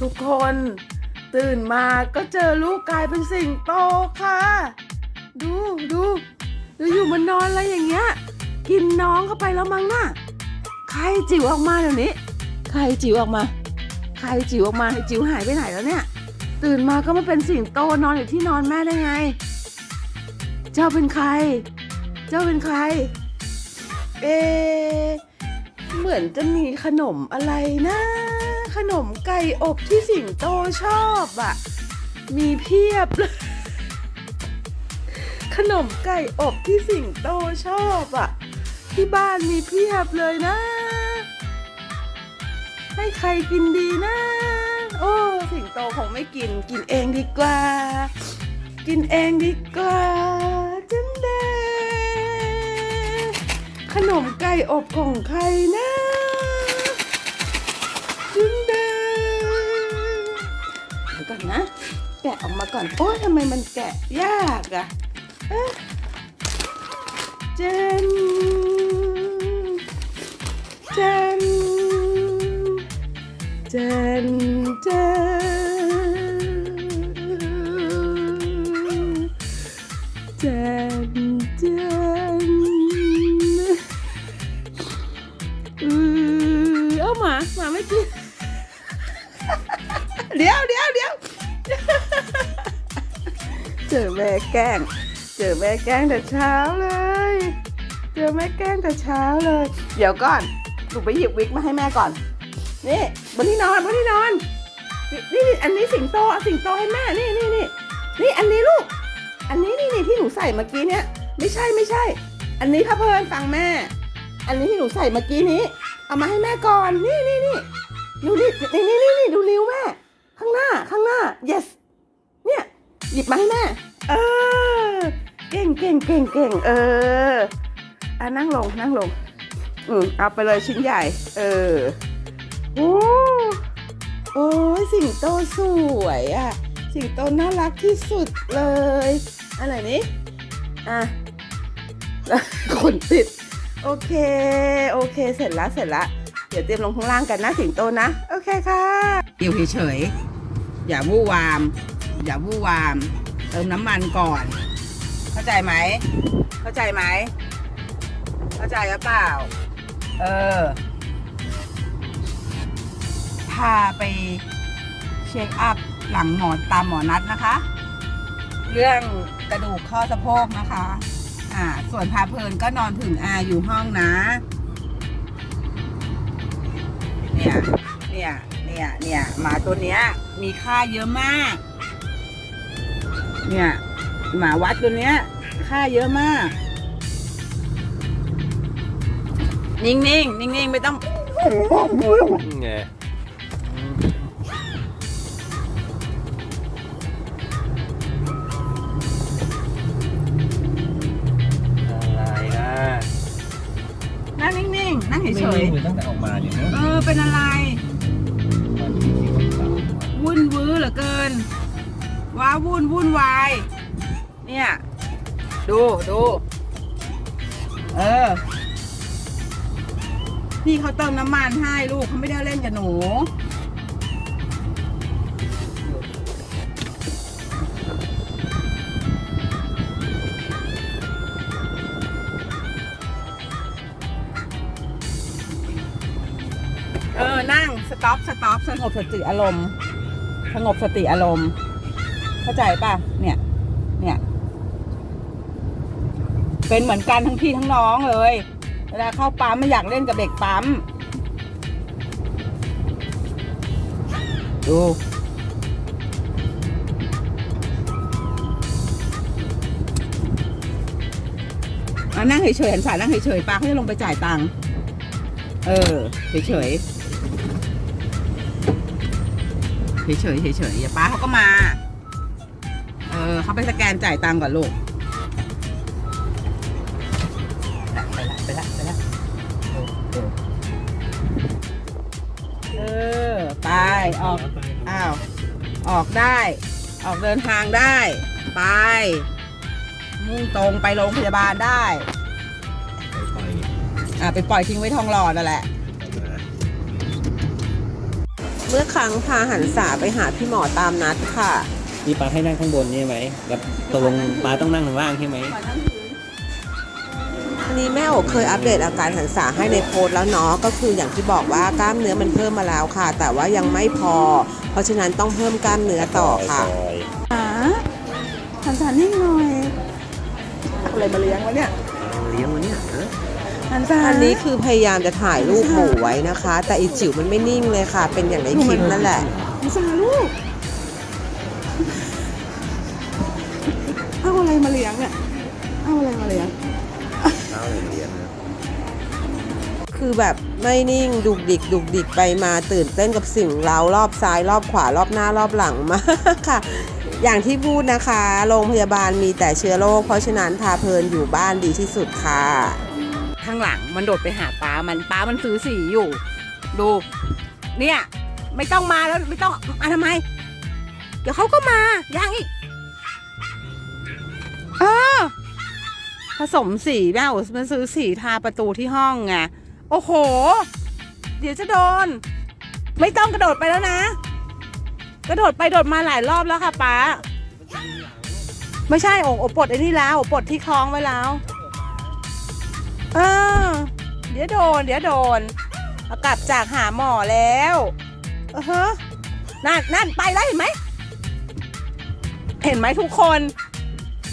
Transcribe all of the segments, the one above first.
ทุกคนตื่นมาก็เจอลูกกลายเป็นสิงโตค่ะ ดูดูดูอยู่มันนอนอะไรอย่างเงี้ย กินน้องเข้าไปแล้วมั้งน่ะใครจิ๋วออกมาเดี๋ยวนี้ใครจิ๋วออกมาใครจิ๋วออกมาจิ๋วหายไปไหนแล้วเนี่ย ตื่นมาก็มาเป็นสิงโตนอนอยู่ที่นอนแม่ได้ไง เจ้าเป็นใคร เจ้าเป็นใคร เอะเหมือนจะมีขนมอะไรนะ ขนมไก่อบที่สิงโตชอบอะมีเพียบเลยขนมไก่อบที่สิงโตชอบอะที่บ้านมีเพียบเลยนะ ให้ใครกินดีนะ โอ้สิงโตคงไม่กินกินเองดีกว่า กินเองดีกว่าจันเดขนมไก่อบของใครนะ ออกมาก่อน โอ้ยทำไมมันแกะยากอะเอ๊ะเจนเจนเจนเจนเจนเจนอือเอาหมาหมาไม่กินเดี๋ยวเดี๋ยวเดี๋ยว เจอแม่แกล้ง เจอแม่แกล้งแต่เช้าเลย เจอแม่แกล้งแต่เช้าเลย เดี๋ยวก่อนหนูไปหยิบวิกมาให้แม่ก่อน นี่บนที่นอนบนที่นอนนี่นี่อันนี้สิงโตเอาสิงโตให้แม่ นี่นี่นี่นี่อันนี้ลูก อันนี้นี่นี่ที่หนูใส่เมื่อกี้เนี้ยไม่ใช่ไม่ใช่ อันนี้ค่ะเพื่อนฟังแม่ อันนี้ที่หนูใส่เมื่อกี้นี้ เอามาให้แม่ก่อน นี่นี่นี่ดูนี่นี่นี่นี่ดูนิ้วแม่ ข้างหน้าข้างหน้า yes หยิบมาให้แม่เออเก่งเก่งเก่งเก่งเอออะนั่งลงนั่งลง อืมเอาไปเลยชิ้นใหญ่ เออโอ้โอ้ยสิงโตสวยอะ สิงโตน่ารักที่สุดเลยอะไรนี้อะขนติด โอเค โอเค เสร็จล้วเสร็จล้วเดี๋ยวเตรียมลงข้างล่างกันนะสิงโตนะ โอเคค่ะ อยู่เฉยๆอย่าวู่วาม อย่าวู่วาม เติมน้ำมันก่อน เข้าใจไหม เข้าใจไหม เข้าใจหรือเปล่า เออ พาไปเช็คอัพหลังหมอตามหมอนัดนะคะ เรื่องกระดูกข้อสะโพกนะคะ อ่า ส่วนพาเพลินก็นอนถึงอาอยู่ห้องนะ เนี่ย เนี่ย เนี่ย เนี่ยหมาตัวเนี้ย มีค่าเยอะมาก เนี่ย หมาวัดตัวเนี้ย ค่าเยอะมาก นิ่งๆ นิ่งๆ ไม่ต้อง ไงอะไรนะนั่งนิ่งๆ นั่งไม่เฉยนิ่งเลยตั้งแต่ออกมาเนี่ยนะๆ เออ เป็นอะไรวันที่วันเสาร์วุ่นวื้อเหลือเกิน ว้าวุ่นวุ่นวาย เนี่ย ดูดู เออพี่เขาเติมน้ำมันให้ลูกเขาไม่ได้เล่นกับหนูเออ นั่ง สต็อป สต็อป สงบสติอารมณ์ สงบสติอารมณ์ เข้าใจป่ะ เนี่ย เนี่ย เป็นเหมือนกันทั้งพี่ทั้งน้องเลย เวลาเข้าปั๊มไม่อยากเล่นกับเด็กปั๊ม ดูเอานั่งเฉยๆหันสายนั่งเฉยๆป้าเขาจะลงไปจ่ายตังค์ เออ เฉยๆ เฉยๆเฉยๆอย่าป้าเขาก็มาเออเขาไปสแกนจ่ายตังค์ก่อนลูก ไปละไปละไปละเออ ไป ออก อ้าว ออกได้ ออกเดินทางได้ ไป มุ่งตรงไปโรงพยาบาลได้ไปอ่าไปปล่อยทิ้งไว้ทองหล่อนั่นแหละนะเมื่อครั้งพาหันษาไปหาพี่หมอตามนัดค่ะ นี่ปลาให้นั่งข้างบนนี่ไหมแล้วตกลงปลาต้องนั่งข้างล่างใช่ไหมอันนี้แม่โอเคยอัปเดตอาการหันษาให้ในโพสต์แล้วเนาะก็คืออย่างที่บอกว่ากล้ามเนื้อมันเพิ่มมาแล้วค่ะ แต่ว่ายังไม่พอ เพราะฉะนั้นต้องเพิ่มกล้ามเนื้อต่อค่ะหาหันสานิ่งหน่อยเอาอะไรมาเลี้ยงวะเนี่ยเลี้ยงวันนี้ฮะหันสาอันนี้คือพยายามจะถ่ายรูปหมูไว้นะคะ แต่อีจิ๋วมันไม่นิ่งเลยค่ะ เป็นอย่างในคลิปนั่นแหละหันสาลูก เอาอะไรมาเลี้ยงเนี่ยเอาอะไรมาเลี้ยงเช้าเลยเลี้ยงนะคือแบบไม่นิ่งดุกดิกดุกดิกไปมาตื่นเต้นกับสิ่งเร้ารอบซ้ายรอบขวารอบหน้ารอบหลังมากค่ะ อย่างที่พูดนะคะ โรงพยาบาลมีแต่เชื้อโรคเพราะฉะนั้นพาเพลินอยู่บ้านดีที่สุดค่ะ ข้างหลังมันโดดไปหาป้ามันป้ามันซื้อสีอยู่ ดู เนี่ย ไม่ต้องมาแล้วไม่ต้องมาทำไม เดี๋ยวเขาก็มายังอีก เออผสมสีแม่โอมันซื้อสีทาประตูที่ห้องไงโอ้โห เดี๋ยวจะโดน ไม่ต้องกระโดดไปแล้วนะ กระโดดไปโดดมาหลายรอบแล้วค่ะป้าไม่ใช่โอ่งโอปลดไอ้นี่แล้วอปลดที่คล้องไว้แล้วเออเดี๋ยวโดน เดี๋ยวโดนเอากลับจากหาหมอแล้วเออฮะนั่นนั่นไปแล้วเห็นไหมเห็นไหมทุกคน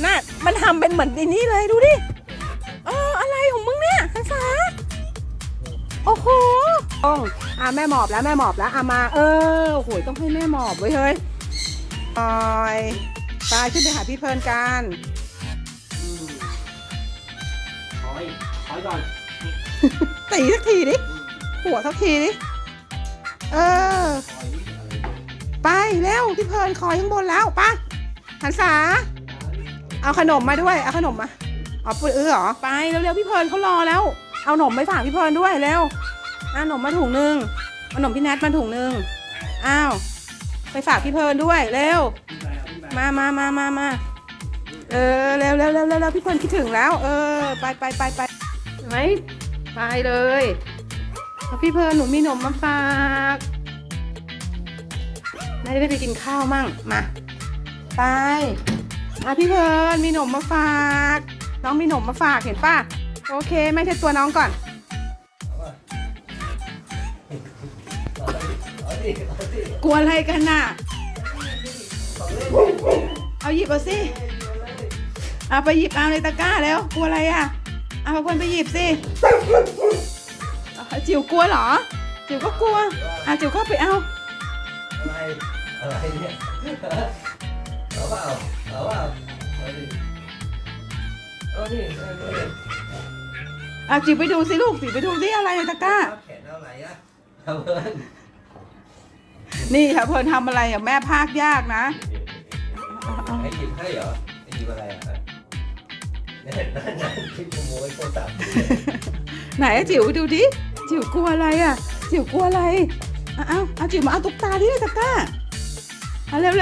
นั่นมันทำเป็นเหมือนในนี้เลยดูดิเอออะไรของมึงเนี่ยฮันษาโอ้โหต้องอะแม่หมอบแล้วแม่หมอบแล้วอะมา เออโอ้โหต้องให้แม่หมอบไว้ยเฮ้ยปอยไปขึ้นไปหาพี่เพลินกันถอยถอยก่อนตีสักทีดิหัวสักทีดิเออ ไปเร็วพี่เพลินคอยข้างบนแล้วไปะหันษา เอาขนมมาด้วย เอาขนมมาเอาปุ้ยเออเหรอ ไปเร็วๆพี่เพลินเขารอแล้ว เอาขนมไปฝากพี่เพลินด้วยเร็วเอาขนมมาถุงหนึ่งเอาขนมพี่แนทมาถุงหนึ่งอ้าว ไปฝากพี่เพลินด้วยเร็ว มามามามามาเออเร็วเร็วเร็วเร็วเร็วพี่เพลินคิดถึงแล้ว เออ ไปไปไปไปไหมไปเลยพี่เพลินหนูมีขนมมาฝากนายได้ไปกินข้าวมั่งมา ไป อะพี่เพลินมีขนมมาฝาก น้องมีขนมมาฝากเห็นป่ะ โอเคแม่เช็ดตัวน้องก่อน กลัวอะไรกันน่ะ เอาหยิบเอาสิเอาไปหยิบเอาในตะกร้าแล้ว กลัวอะไรอะ เอาคนไปหยิบสิจิ๋วกลัวเหรอ จิ๋วก็กลัว อะจิ๋วก็ไปเอา อะไร อะไรเนี่ย เอาเปล่าเอาเปล่าเอาดิเอาดิเอาดิอะจิ๋วไปดูสิลูกจิ๋วไปดูสิอะไรในตะกร้าแขนเอาไหนอะเอาเพิ่นนี่ค่ะเพลินทำอะไรอะแม่ภาคยากนะ ให้หยิบให้เหรอให้หยิบอะไรอะเนี่ยนั่นนั่นที่ขโมยโทรศัพท์ไหนอะจิ๋วดูดิจิ๋วกลัวอะไรอะ จิ๋วกลัวอะไรอะเอาเอาจิ๋วมาเอาตุ๊กตาที่ในตะกร้าเอาเร็วเ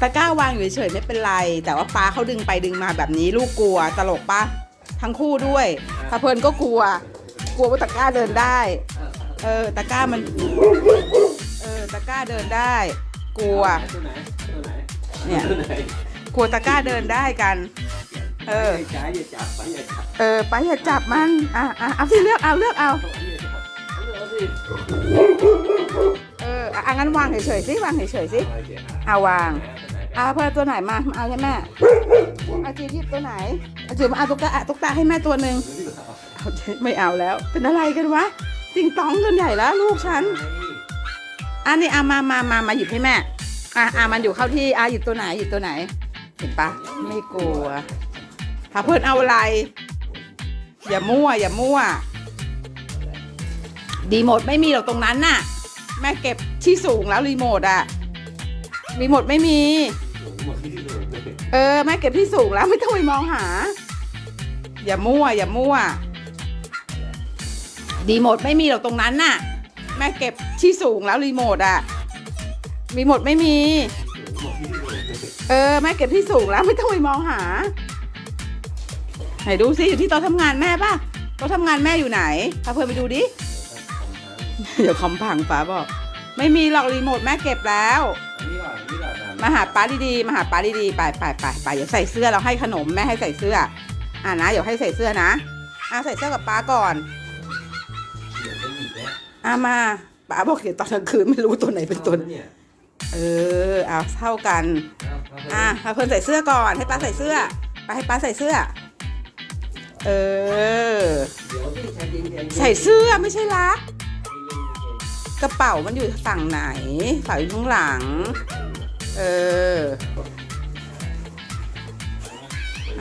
ตะกร้าวางอยู่เฉยๆไม่เป็นไร แต่ว่าป้าเขาดึงไปดึงมาแบบนี้ลูกกลัวตลกปะทั้งคู่ด้วยถ้าเพลินก็กลัว กลัวว่าตะกร้าเดินได้ เออตะกร้ามัน เออตะกร้าเดินได้ กลัว ตัวไหนตัวไหนเนี่ย ตัวไหนกลัวตะกร้าเดินได้กัน เอออย่าจ่ายอย่าจับไปอย่าจับเออไปอย่าจับมันอะอะเอาสิเลือกเอาเลือกเอาเอาอันนี้อย่าจับเอาเลยเอาสิเอออะอะงั้นวางเฉยๆสิวางเฉยๆสิเอาเดี๋ยวหาเอาวางตัวไหน เอาเพื่อตัวไหนมามาเอาให้แม่เอาจีหยิบตัวไหนเอาจีมาเอาตุ๊กตาอะตุ๊กตาให้แม่ตัวหนึ่งเอาจิไม่เอาแล้ว เป็นอะไรกันวะติงตองกันใหญ่แล้วลูกฉันอันนี้เอามามามามาหยิบให้แม่อะอะมันอยู่เข้าที่อะหยิบตัวไหนหยิบตัวไหน เห็นปะไม่กลัวถ้าเพื่อนเอาอะไร อย่ามั่ว อย่ามั่ว ดีโมทไม่มีหรอกตรงนั้นน่ะ แม่เก็บที่สูงแล้วรีโมทอะรีโมทไม่มี เออแม่เก็บที่สูงแล้วไม่ต้องไปมองหา อย่ามั่ว อย่ามั่วดีโมทไม่มีหรอกตรงนั้นน่ะ แม่เก็บที่สูงแล้วรีโมทอะรีโมทไม่มี เออแม่เก็บที่สูงแล้วไม่ต้องไปมองหา ไหนดูสิอยู่ที่โต๊ะทำงานแม่ป่ะโต๊ะทำงานแม่อยู่ไหนพาเพื่อนไปดูดิเดี๋ยวคอมพังป้าบอก ไม่มีหรอกรีโมทแม่เก็บแล้ว มาหาป้าดีๆมาหาป้าดีๆไปไปไปไปเดี๋ยวใส่เสื้อเราให้ขนมแม่ให้ใส่เสื้อ อ่านะเดี๋ยวให้ใส่เสื้อนะอ่าใส่เสื้อกับป้าก่อนอ่ามาป้าบอกเดี๋ยวตอนกลางคืนไม่รู้ตัวไหนเป็นตัวไหนเนี่ยเออเอาเท่ากันอะพาเพิ่นใส่เสื้อก่อนให้ป้าใส่เสื้อ ไปให้ป้าใส่เสื้อ เออเดี๋ยวที่ชายเย็นๆใส่เสื้อไม่ใช่รัก กระเป๋ามันอยู่ฝั่งไหนฝาอยู่ข้างหลัง เออ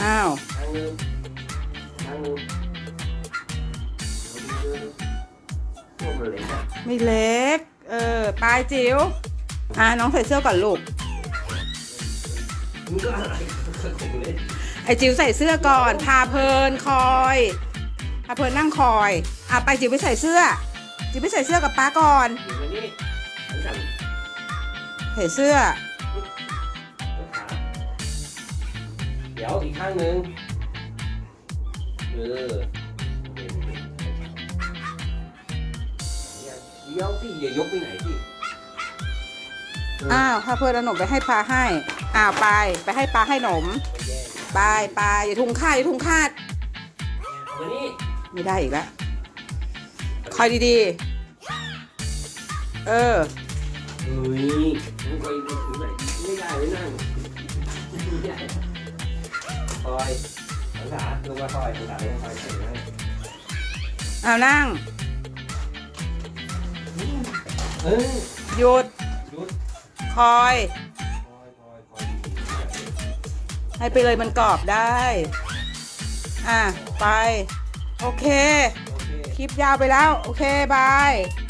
อ้าว ไม่เล็ก เออ ปลายจิ๋ว อะน้องใส่เสื้อก่อนลูก ไอจิ๋วใส่เสื้อก่อน พาเพลินคอยพาเพลินนั่งคอย อะไปจิ๋วไปใส่เสื้อ จิ๋วไปใส่เสื้อกับป้าก่อนใส่เสื้อ ดี๋ยวอีกข้างหนึ่งเออเดี๋ยวเดี๋ยวที่อย่ายกไปไหนที่อ้าวพาเพลินเอาขนมไปให้ปลาให้ อ้าวไปไปให้ปลาให้หนมไม่แย่ไปไปอย่าทุ่งคาดอย่าทุ่งคาดมานี่ไม่ได้อีกแล้วคอยดีๆ เออเฮ้ยมึงไม่ได้ไม่นั่งไม่ได้ คอยภาษาลงมาคอยภาษาลงมาคอยเฉยนะเอานั่งเออหยุดหยุดคอย คอยคอยคอยดีให้ไปเลยมันกรอบได้ อะ ไป โอเค โอเค คลิปยาวไปแล้ว โอเค บายบ